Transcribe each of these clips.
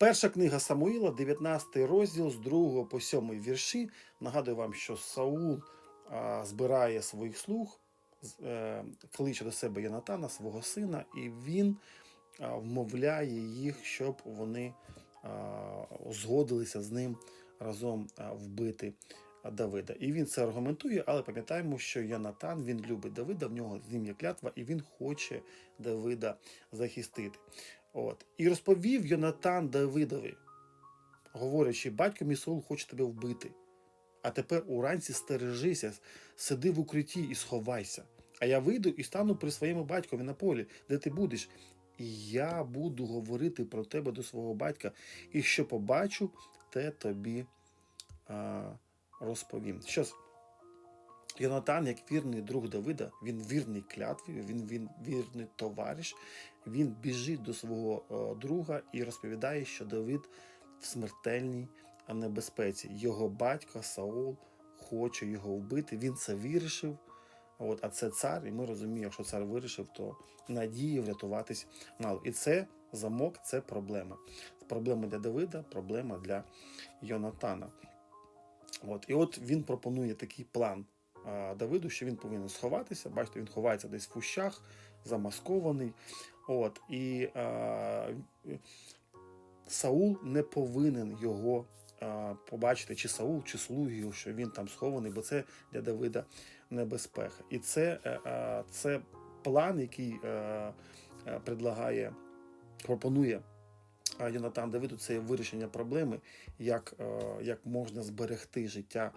Перша книга Самуїла, 19 розділ з 2 по 7 вірші. Нагадую вам, що Саул збирає своїх слуг, е, кличе до себе Єнатана, свого сина, і він вмовляє їх, щоб вони згодилися з ним разом вбити Давида. І він це аргументує, але пам'ятаємо, що Янатан він любить Давида, в нього з ним є клятва, і він хоче Давида захистити. От. І розповів Йонатан Давидові, говорячи, батько мій Саул хоче тебе вбити. А тепер уранці стережися, сиди в укритті і сховайся. А я вийду і стану при своєму батькові на полі, де ти будеш. І я буду говорити про тебе до свого батька, і що побачу, те тобі а, розповім. Що ж, Йонатан, як вірний друг Давида, він вірний клятві, він, він вірний товариш. Він біжить до свого е, друга і розповідає, що Давид в смертельній небезпеці. Його батько Саул хоче його вбити. Він це вирішив. От, а це цар, і ми розуміємо, якщо цар вирішив, то надії врятуватись мало. І це замок, це проблема. Проблема для Давида, проблема для Йонатана. От, і от він пропонує такий план Давиду, що він повинен сховатися. Бачите, він ховається десь в кущах, замаскований. От, і а, Саул не повинен його а, побачити, чи Саул, чи слуги, що він там схований, бо це для Давида небезпека. І це, е, е, це план, який е, е, предлагає, пропонує Йонатан Давиду це вирішення проблеми, як, е, як можна зберегти життя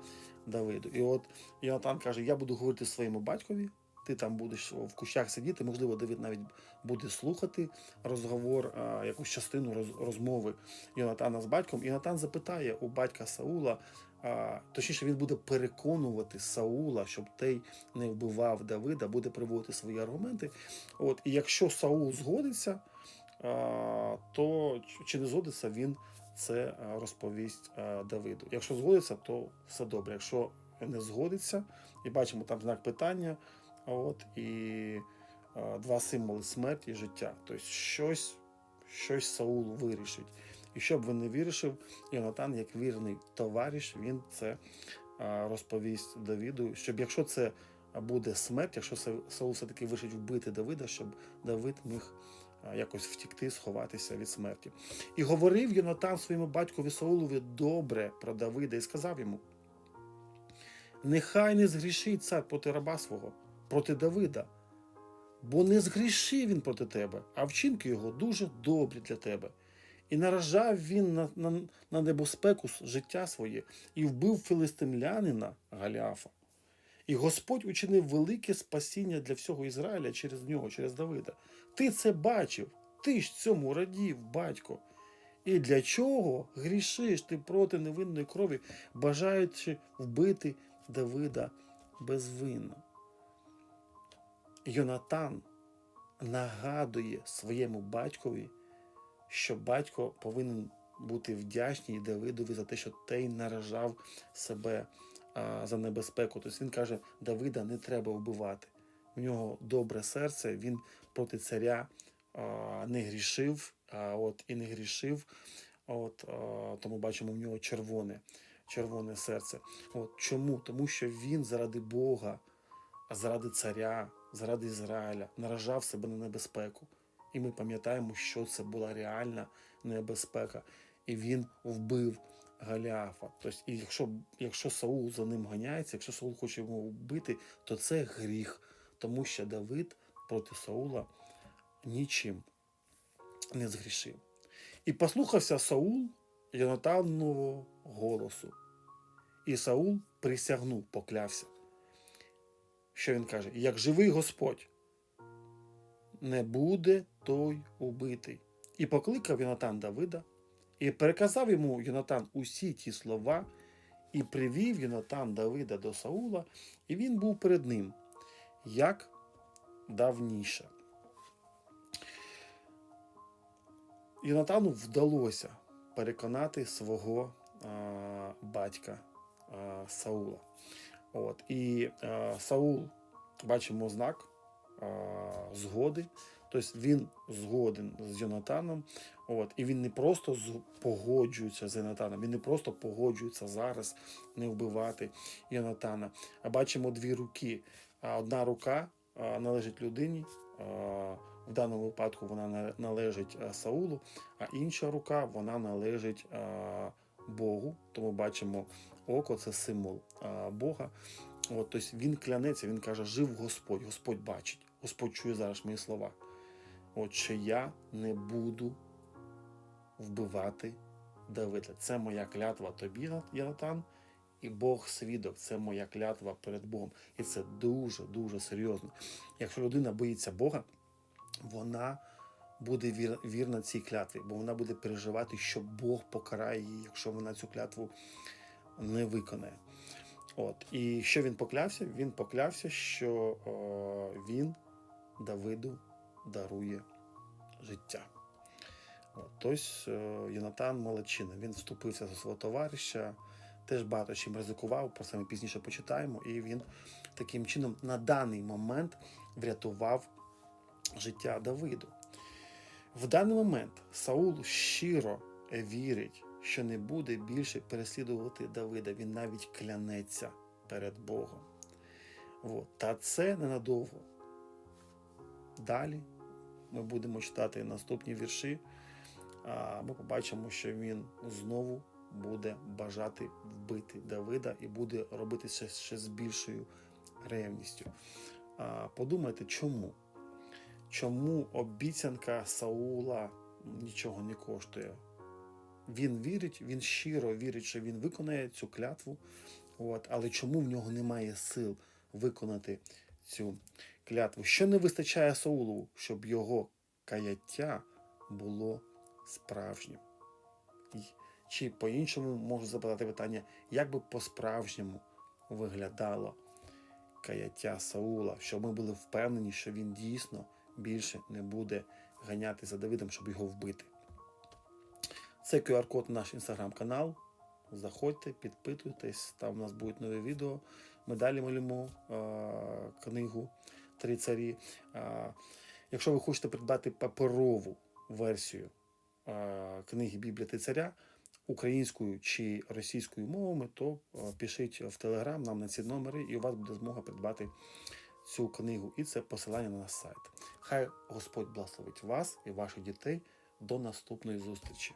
Давиду. І от Йонатан каже: Я буду говорити своєму батькові. Ти там будеш в кущах сидіти, можливо, Давид навіть буде слухати розговор, якусь частину розмови Йонатана з батьком. Йонатан запитає у батька Саула, точніше, він буде переконувати Саула, щоб той не вбивав Давида, буде приводити свої аргументи. От, і якщо Саул згодиться, то чи не згодиться, він це розповість Давиду. Якщо згодиться, то все добре. Якщо не згодиться, і бачимо там знак питання, от і два символи смерті і життя. Тобто щось, щось Саул вирішить. І щоб він не вирішив, Йонатан, як вірний товариш, він це розповість Давіду, щоб якщо це буде смерть, якщо Са- Саул все-таки вирішить вбити Давида, щоб Давид міг якось втікти, сховатися від смерті. І говорив Йонатан своєму батькові Саулові добре про Давида і сказав йому: Нехай не згрішить цар проти раба свого, проти Давида, бо не згрішив він проти тебе, а вчинки його дуже добрі для тебе. І наражав він на, на, на небезпеку життя своє і вбив філистимлянина Галіафа. І Господь учинив велике спасіння для всього Ізраїля через нього, через Давида. Ти це бачив, ти ж цьому радів, батько. І для чого грішиш ти проти невинної крові, бажаючи вбити Давида безвинно? Йонатан нагадує своєму батькові, що батько повинен бути вдячний Давидові за те, що той наражав себе а, за небезпеку. Тобто він каже, Давида не треба вбивати. У нього добре серце, він проти царя а, не грішив, а от і не грішив. От, а, тому бачимо в нього червоне, червоне серце. От, чому? Тому що він заради Бога, заради царя, заради Ізраїля наражав себе на небезпеку. І ми пам'ятаємо, що це була реальна небезпека. І він вбив Галіафа. Тобто, і якщо, якщо Саул за ним ганяється, якщо Саул хоче його вбити, то це гріх, тому що Давид проти Саула нічим не згрішив. І послухався Саул Йонатанового голосу. І Саул присягнув, поклявся. Що він каже? Як живий Господь, не буде той убитий. І покликав Йонатан Давида, і переказав йому Йонатан усі ті слова, і привів Йонатан Давида до Саула, і він був перед ним, як давніше. Йонатану вдалося переконати свого а, батька а, Саула. От, і а, Саул, бачимо знак а, згоди, Тобто він згоден з Йонатаном, от, і він не просто погоджується з Йонатаном, він не просто погоджується зараз не вбивати Йонатана. А бачимо дві руки. Одна рука належить людині, в даному випадку вона належить Саулу, а інша рука вона належить Богу. Тому бачимо око це символ Бога. От, тобто він клянеться, він каже: жив Господь, Господь бачить, Господь чує зараз мої слова. От що я не буду вбивати Давида. Це моя клятва тобі, Янатан, і Бог свідок. Це моя клятва перед Богом. І це дуже дуже серйозно. Якщо людина боїться Бога, вона буде вірна цій клятві, бо вона буде переживати, що Бог покарає її, якщо вона цю клятву не виконає. От і що він поклявся? Він поклявся, що е, він Давиду дарує життя. От, тобто е, Йонатан молодчина. Він вступився за свого товариша, теж багато чим ризикував, про це ми пізніше почитаємо. І він таким чином на даний момент врятував життя Давиду. В даний момент Саул щиро вірить, що не буде більше переслідувати Давида. Він навіть клянеться перед Богом. От. Та це ненадовго. Далі ми будемо читати наступні вірші. Ми побачимо, що він знову буде бажати вбити Давида і буде робити це ще з більшою ревністю. Подумайте, чому? Чому обіцянка Саула нічого не коштує? Він вірить, він щиро вірить, що він виконає цю клятву. От, але чому в нього немає сил виконати цю клятву? Що не вистачає Саулу, щоб його каяття було справжнім? Чи по-іншому можу запитати питання, як би по-справжньому виглядало каяття Саула, щоб ми були впевнені, що він дійсно більше не буде ганяти за Давидом, щоб його вбити. Це QR-код на наш інстаграм-канал. Заходьте, підпитуйтесь, там у нас будуть нові відео. Ми далі малюємо е, книгу Три царі. Е, якщо ви хочете придбати паперову версію е, книги Біблія Три царя українською чи російською мовами, то пишіть в Телеграм нам на ці номери, і у вас буде змога придбати цю книгу. І це посилання на наш сайт. Хай Господь благословить вас і ваших дітей. До наступної зустрічі.